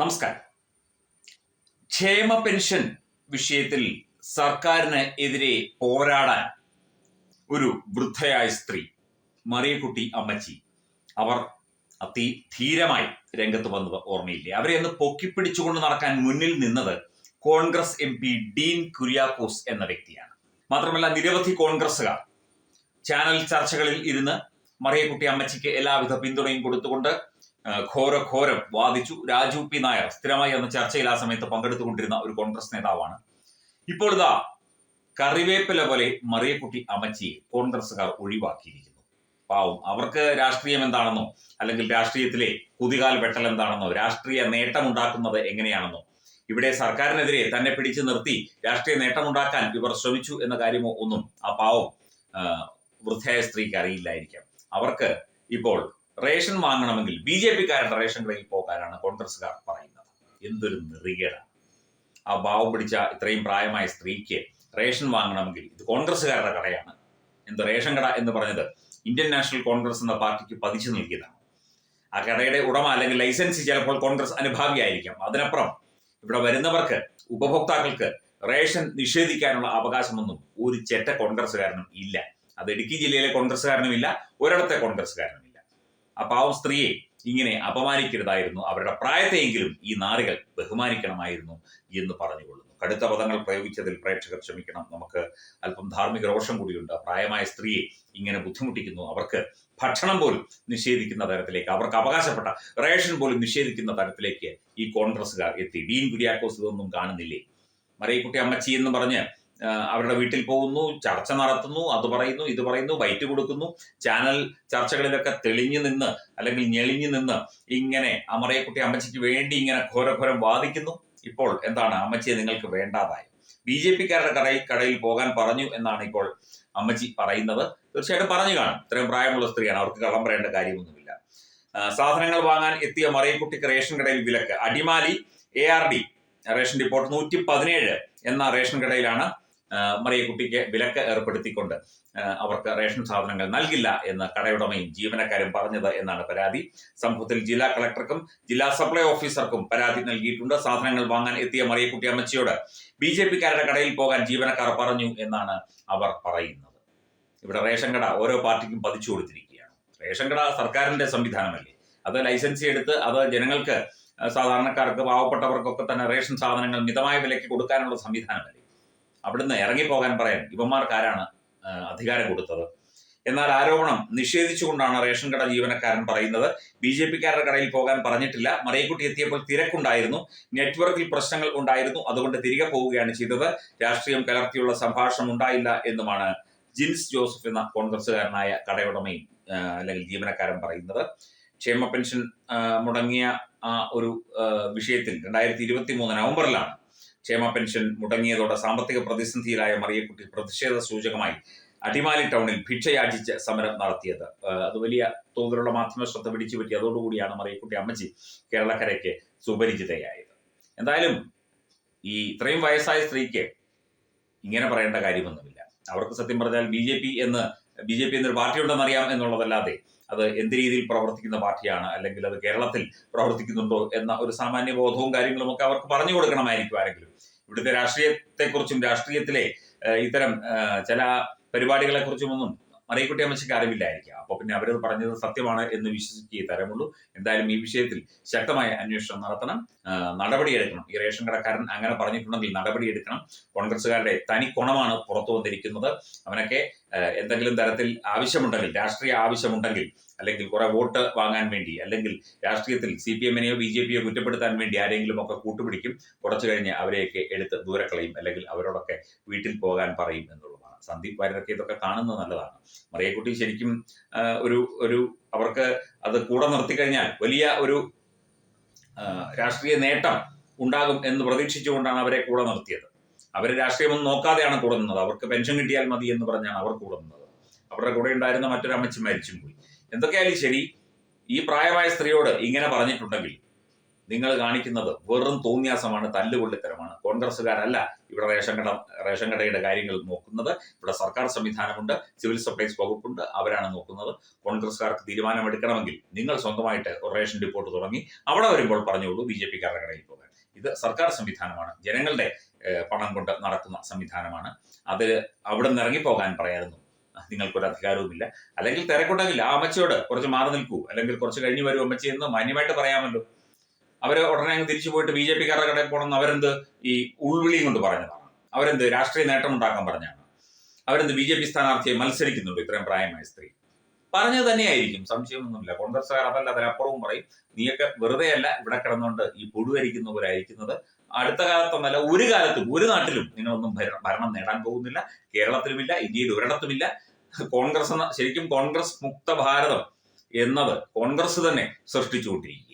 നമസ്കാരം. ക്ഷേമ പെൻഷൻ വിഷയത്തിൽ സർക്കാരിന് എതിരെ പോരാടാൻ ഒരു വൃദ്ധയായ സ്ത്രീ മറിയക്കുട്ടി അമ്മച്ചി അവർ അതി ധീരമായി രംഗത്ത് വന്നത് ഓർമ്മയില്ലേ? അവരെ അന്ന് പൊക്കിപ്പിടിച്ചുകൊണ്ട് നടക്കാൻ മുന്നിൽ നിന്നത് Congress M P Dean Kuriakose എന്ന വ്യക്തിയാണ്. മാത്രമല്ല നിരവധി കോൺഗ്രസ്സുകാർ ചാനൽ ചർച്ചകളിൽ ഇരുന്ന് മറിയക്കുട്ടി അമ്മച്ചിക്ക് എല്ലാവിധ പിന്തുണയും കൊടുത്തുകൊണ്ട് ഘോര ഘോരം വാദിച്ചു. രാജു പി. നായർ സ്ഥിരമായി അന്ന് ചർച്ചയിൽ ആ സമയത്ത് പങ്കെടുത്തുകൊണ്ടിരുന്ന ഒരു കോൺഗ്രസ് നേതാവാണ്. ഇപ്പോൾ ഇതാ കറിവേപ്പില പോലെ മറിയക്കുട്ടി അമ്മച്ചിയെ കോൺഗ്രസ്സുകാർ ഒഴിവാക്കിയിരിക്കുന്നു. പാവം അവർക്ക് രാഷ്ട്രീയം എന്താണെന്നോ അല്ലെങ്കിൽ രാഷ്ട്രീയത്തിലെ കുതികാൽ വെട്ടൽ എന്താണെന്നോ രാഷ്ട്രീയ നേട്ടമുണ്ടാക്കുന്നത് എങ്ങനെയാണെന്നോ ഇവിടെ സർക്കാരിനെതിരെ തന്നെ പിടിച്ചു നിർത്തി രാഷ്ട്രീയ നേട്ടമുണ്ടാക്കാൻ ഇവർ ശ്രമിച്ചു എന്ന കാര്യമോ ഒന്നും ആ പാവം വൃദ്ധയായ സ്ത്രീക്ക് അറിയില്ലായിരിക്കാം. അവർക്ക് ഇപ്പോൾ റേഷൻ വാങ്ങണമെങ്കിൽ ബി ജെ പിക്കാരുടെ റേഷൻ കടയിൽ പോകാനാണ് കോൺഗ്രസ്സുകാർ പറയുന്നത്. എന്തൊരു നെറികേടാണ് ആ ഭാവം പിടിച്ച ഇത്രയും പ്രായമായ സ്ത്രീക്ക് റേഷൻ വാങ്ങണമെങ്കിൽ ഇത് കോൺഗ്രസ്സുകാരുടെ കടയാണ്. എന്ത് റേഷൻ കട എന്ന് പറഞ്ഞത് ഇന്ത്യൻ നാഷണൽ കോൺഗ്രസ് എന്ന പാർട്ടിക്ക് പതിച്ചു നൽകിയതാണ്. ആ കടയുടെ ഉടമ അല്ലെങ്കിൽ ലൈസൻസ് ചിലപ്പോൾ കോൺഗ്രസ് അനുഭാവിയായിരിക്കാം. അതിനപ്പുറം ഇവിടെ വരുന്നവർക്ക് ഉപഭോക്താക്കൾക്ക് റേഷൻ നിഷേധിക്കാനുള്ള അവകാശമൊന്നും ഒരു ചെറ്റ കോൺഗ്രസ്സുകാരനും ഇല്ല. അത് ഇടുക്കി ജില്ലയിലെ കോൺഗ്രസ്സുകാരനും ഇല്ല ഒരിടത്തെ കോൺഗ്രസ്സുകാരനും ഇല്ല ആ പാവം സ്ത്രീയെ ഇങ്ങനെ അപമാനിക്കരുതായിരുന്നു. അവരുടെ പ്രായത്തെയെങ്കിലും ഈ നാറികൾ ബഹുമാനിക്കണമായിരുന്നു എന്ന് പറഞ്ഞുകൊള്ളുന്നു. കടുത്ത പദങ്ങൾ പ്രയോഗിച്ചതിൽ പ്രേക്ഷകർ ക്ഷമിക്കണം. നമുക്ക് അല്പം ധാർമ്മിക രോഷം കൂടിയുണ്ട്. പ്രായമായ സ്ത്രീയെ ഇങ്ങനെ ബുദ്ധിമുട്ടിക്കുന്നു. അവർക്ക് ഭക്ഷണം പോലും നിഷേധിക്കുന്ന തരത്തിലേക്ക് അവർക്ക് അവകാശപ്പെട്ട റേഷൻ പോലും നിഷേധിക്കുന്ന തരത്തിലേക്ക് ഈ കോൺഗ്രസ്സുകാർ എത്തി. ഡീൻ കുര്യാക്കോസ് ഇതൊന്നും കാണുന്നില്ലേ? മറിയക്കുട്ടി അമ്മച്ചി എന്ന് പറഞ്ഞ് അവരുടെ വീട്ടിൽ പോകുന്നു ചർച്ച നടത്തുന്നു അത് പറയുന്നു ഇത് പറയുന്നു വൈറ്റ് കൊടുക്കുന്നു. ചാനൽ ചർച്ചകളിലൊക്കെ തെളിഞ്ഞു നിന്ന് അല്ലെങ്കിൽ ഞെളിഞ്ഞു നിന്ന് ഇങ്ങനെ അമറയക്കുട്ടി അമ്മച്ചിക്ക് വേണ്ടി ഇങ്ങനെ ഘോരഘോരം വാദിക്കുന്നു. ഇപ്പോൾ എന്താണ് അമ്മച്ചിയെ നിങ്ങൾക്ക് വേണ്ടാതായി. ബി ജെ പിക്കാരുടെ കടയിൽ കടയിൽ പോകാൻ പറഞ്ഞു എന്നാണ് ഇപ്പോൾ അമ്മച്ചി പറയുന്നത്. തീർച്ചയായിട്ടും പറഞ്ഞു കാണും. ഇത്രയും പ്രായമുള്ള സ്ത്രീയാണ്. അവർക്ക് കള്ളം പറയേണ്ട കാര്യമൊന്നുമില്ല. സാധനങ്ങൾ വാങ്ങാൻ എത്തിയ മറിയക്കുട്ടിക്ക് റേഷൻ കടയിൽ വിലക്ക്. Adimali A R D ration depot നൂറ്റി പതിനേഴ് എന്ന റേഷൻ കടയിലാണ് മറിയക്കുട്ടിക്ക് വിലക്ക് ഏർപ്പെടുത്തിക്കൊണ്ട് അവർക്ക് റേഷൻ സാധനങ്ങൾ നൽകില്ല എന്ന് കടയുടമയും ജീവനക്കാരും പറഞ്ഞത് എന്നാണ് പരാതി. സംഭവത്തിൽ ജില്ലാ കളക്ടർക്കും ജില്ലാ സപ്ലൈ ഓഫീസർക്കും പരാതി നൽകിയിട്ടുണ്ട്. സാധനങ്ങൾ വാങ്ങാൻ എത്തിയ മറിയക്കുട്ടി അമ്മച്ചിയോട് ബി ജെ പിക്കാരുടെ കടയിൽ പോകാൻ ജീവനക്കാർ പറഞ്ഞു എന്നാണ് അവർ പറയുന്നത്. ഇവിടെ റേഷൻ കട ഓരോ പാർട്ടിക്കും പതിച്ചു കൊടുത്തിരിക്കുകയാണ്. റേഷൻ കട സർക്കാരിന്റെ സംവിധാനമല്ലേ? അത് ലൈസൻസ് എടുത്ത് അത് ജനങ്ങൾക്ക് സാധാരണക്കാർക്ക് പാവപ്പെട്ടവർക്കൊക്കെ തന്നെ റേഷൻ സാധനങ്ങൾ മിതമായ വിലയ്ക്ക് കൊടുക്കാനുള്ള സംവിധാനമല്ലേ? അവിടുന്ന് ഇറങ്ങിപ്പോകാൻ പറയാൻ ഇവന്മാർക്ക് ആരാണ് അധികാരം കൊടുത്തത്. എന്നാൽ ആരോപണം നിഷേധിച്ചുകൊണ്ടാണ് റേഷൻ കട ജീവനക്കാരൻ പറയുന്നത്. ബി ജെ പിക്കാരുടെ കടയിൽ പോകാൻ പറഞ്ഞിട്ടില്ല. മറിയക്കുട്ടി എത്തിയപ്പോൾ തിരക്കുണ്ടായിരുന്നു. നെറ്റ്വർക്കിൽ പ്രശ്നങ്ങൾ ഉണ്ടായിരുന്നു. അതുകൊണ്ട് തിരികെ പോവുകയാണ് ചെയ്തത്. രാഷ്ട്രീയം കലർത്തിയുള്ള സംഭാഷണം ഉണ്ടായില്ല എന്നുമാണ് ജിൻസ് ജോസഫ് എന്ന കോൺഗ്രസ്സുകാരനായ കടയുടമയും അല്ലെങ്കിൽ ജീവനക്കാരൻ പറയുന്നത്. ക്ഷേമ പെൻഷൻ മുടങ്ങിയ ആ ഒരു വിഷയത്തിൽ രണ്ടായിരത്തി ഇരുപത്തി മൂന്ന് നവംബറിലാണ് ക്ഷേമ പെൻഷൻ മുടങ്ങിയതോടെ സാമ്പത്തിക പ്രതിസന്ധിയിലായ മറിയക്കുട്ടി പ്രതിഷേധ സൂചകമായി അടിമാലി ടൗണിൽ ഭിക്ഷയാചിച്ച് സമരം നടത്തിയത്. അത് വലിയ തോതിലുള്ള മാധ്യമ ശ്രദ്ധ പിടിച്ചു പറ്റി. അതോടുകൂടിയാണ് മറിയക്കുട്ടി അമ്മച്ചി കേരളക്കരയ്ക്ക് സുപരിചിതയായത്. എന്തായാലും ഈ ഇത്രയും വയസ്സായ സ്ത്രീക്ക് ഇങ്ങനെ പറയേണ്ട കാര്യമൊന്നുമില്ല. അവർക്ക് സത്യം പറഞ്ഞാൽ ബി ജെ പി എന്ന് ബി ജെ പി എന്നൊരു പാർട്ടി ഉണ്ടെന്നറിയാം എന്നുള്ളതല്ലാതെ അത് എന്ത് രീതിയിൽ പ്രവർത്തിക്കുന്ന പാർട്ടിയാണ് അല്ലെങ്കിൽ അത് കേരളത്തിൽ പ്രവർത്തിക്കുന്നുണ്ടോ എന്ന ഒരു സാമാന്യ ബോധവും കാര്യങ്ങളും ഒക്കെ അവർക്ക് പറഞ്ഞു കൊടുക്കണമായിരിക്കും ആരെങ്കിലും. ഇവിടുത്തെ രാഷ്ട്രീയത്തെക്കുറിച്ചും രാഷ്ട്രീയത്തിലെ ഇത്തരം ചില പരിപാടികളെ കുറിച്ചുമൊന്നും മറിയക്കുട്ടി അമ്മച്ചയ്ക്ക് അറിവില്ലായിരിക്കാം. അപ്പൊ പിന്നെ അവരത് പറഞ്ഞത് സത്യമാണ് എന്ന് വിശ്വസിക്കേ തരമുള്ളൂ. എന്തായാലും ഈ വിഷയത്തിൽ ശക്തമായ അന്വേഷണം നടത്തണം. നടപടിയെടുക്കണം. ഈ റേഷൻ കടക്കാരൻ അങ്ങനെ പറഞ്ഞിട്ടുണ്ടെങ്കിൽ നടപടിയെടുക്കണം. കോൺഗ്രസ്സുകാരുടെ തനി കുണമാണ് പുറത്തു വന്നിരിക്കുന്നത്. അവനൊക്കെ എന്തെങ്കിലും തരത്തിൽ ആവശ്യമുണ്ടെങ്കിൽ രാഷ്ട്രീയ ആവശ്യമുണ്ടെങ്കിൽ അല്ലെങ്കിൽ കുറെ വോട്ട് വാങ്ങാൻ വേണ്ടി അല്ലെങ്കിൽ രാഷ്ട്രീയത്തിൽ സി പി എമ്മിനെയോ ബി ജെ പിയോ കുറ്റപ്പെടുത്താൻ വേണ്ടി ആരെങ്കിലും ഒക്കെ കൂട്ടുപിടിക്കും. കുറച്ചു കഴിഞ്ഞ് അവരെയൊക്കെ എടുത്ത് ദൂരക്കളയും അല്ലെങ്കിൽ അവരോടൊക്കെ വീട്ടിൽ പോകാൻ പറയും എന്നുള്ളതാണ് സന്ദീപ് വാര്യരൊക്കെ ഇതൊക്കെ കാണുന്നത് നല്ലതാണ്. മറിയക്കുട്ടി ശരിക്കും ഒരു ഒരു അവർക്ക് അത് കൂടെ നിർത്തിക്കഴിഞ്ഞാൽ വലിയ ഒരു രാഷ്ട്രീയ നേട്ടം ഉണ്ടാകും എന്ന് പ്രതീക്ഷിച്ചുകൊണ്ടാണ് അവരെ കൂടെ നിർത്തിയത്. അവർ രാഷ്ട്രീയമൊന്നും നോക്കാതെയാണ് കൂടെ നിന്നത്. അവർക്ക് പെൻഷൻ കിട്ടിയാൽ മതി എന്ന് പറഞ്ഞാണ് അവർ കൂടെ നിന്നത്. അവരുടെ കൂടെ ഉണ്ടായിരുന്ന മറ്റൊരു അമ്മച്ചി മരിച്ചും പോയി. എന്തൊക്കെയായാലും ശരി ഈ പ്രായമായ സ്ത്രീയോട് ഇങ്ങനെ പറഞ്ഞിട്ടുണ്ടെങ്കിൽ നിങ്ങൾ കാണിക്കുന്നത് വെറും തോന്നിയാസമാണ് തല്ലുകൊള്ളിത്തരമാണ്. കോൺഗ്രസ്സുകാരല്ല ഇവിടെ റേഷൻ കട റേഷൻ കടയുടെ കാര്യങ്ങൾ നോക്കുന്നത്. ഇവിടെ സർക്കാർ സംവിധാനമുണ്ട് സിവിൽ സപ്ലൈസ് വകുപ്പുണ്ട് അവരാണ് നോക്കുന്നത്. കോൺഗ്രസ്സുകാർക്ക് തീരുമാനമെടുക്കണമെങ്കിൽ നിങ്ങൾ സ്വന്തമായിട്ട് ഒരു റേഷൻ ഡിപ്പോട്ട് തുടങ്ങി അവിടെ വരുമ്പോൾ പറഞ്ഞോളൂ ബി ജെ പിക്കാരുടെ കടയിൽ പോകാൻ. ഇത് സർക്കാർ സംവിധാനമാണ്. ജനങ്ങളുടെ പണം കൊണ്ട് നടത്തുന്ന സംവിധാനമാണ്. അത് അവിടെ നിന്ന് ഇറങ്ങിപ്പോകാൻ പറയായിരുന്നു. നിങ്ങൾക്കൊരു അധികാരവുമില്ല. അല്ലെങ്കിൽ തിരക്കുണ്ടെങ്കിൽ ആ അമ്മച്ചിയോട് കുറച്ച് മാറി നിൽക്കൂ. അല്ലെങ്കിൽ കുറച്ച് കഴിഞ്ഞ് വരും അമ്മച്ചി എന്ന് മാന്യമായിട്ട് പറയാമല്ലോ. അവർ ഉടനെ അങ്ങ് തിരിച്ചു പോയിട്ട് ബി ജെ പിക്കാരുടെ കടയിൽ പോകണമെന്ന് അവരെന്ത് ഈ ഉൾവിളിയും കൊണ്ട് പറഞ്ഞതാണ്. അവരെന്ത് രാഷ്ട്രീയ നേട്ടം ഉണ്ടാക്കാൻ പറഞ്ഞാണ്. അവരെന്ത് ബി ജെ പി സ്ഥാനാർത്ഥിയെ മത്സരിക്കുന്നുണ്ട് ഇത്രയും പ്രായമായ സ്ത്രീ. പറഞ്ഞത് തന്നെയായിരിക്കും. സംശയമൊന്നുമില്ല. കോൺഗ്രസ്സുകാർ അതല്ല അതിനപ്പുറവും പറയും. നീയൊക്കെ വെറുതെ അല്ല ഇവിടെ കിടന്നുകൊണ്ട് ഈ പുഴുവരിക്കുന്നവരായിരിക്കുന്നത് അടുത്ത കാലത്തൊന്നല്ല ഒരു കാലത്തും ഒരു നാട്ടിലും നിങ്ങളൊന്നും ഭര- ഭരണം നേടാൻ പോകുന്നില്ല. കേരളത്തിലുമില്ല ഇന്ത്യയിൽ ഒരിടത്തുമില്ല. കോൺഗ്രസ് എന്ന ശരിക്കും കോൺഗ്രസ് മുക്ത ഭാരതം എന്നത് കോൺഗ്രസ് തന്നെ സൃഷ്ടിച്ചുകൊണ്ടിരിക്കുകയാണ്.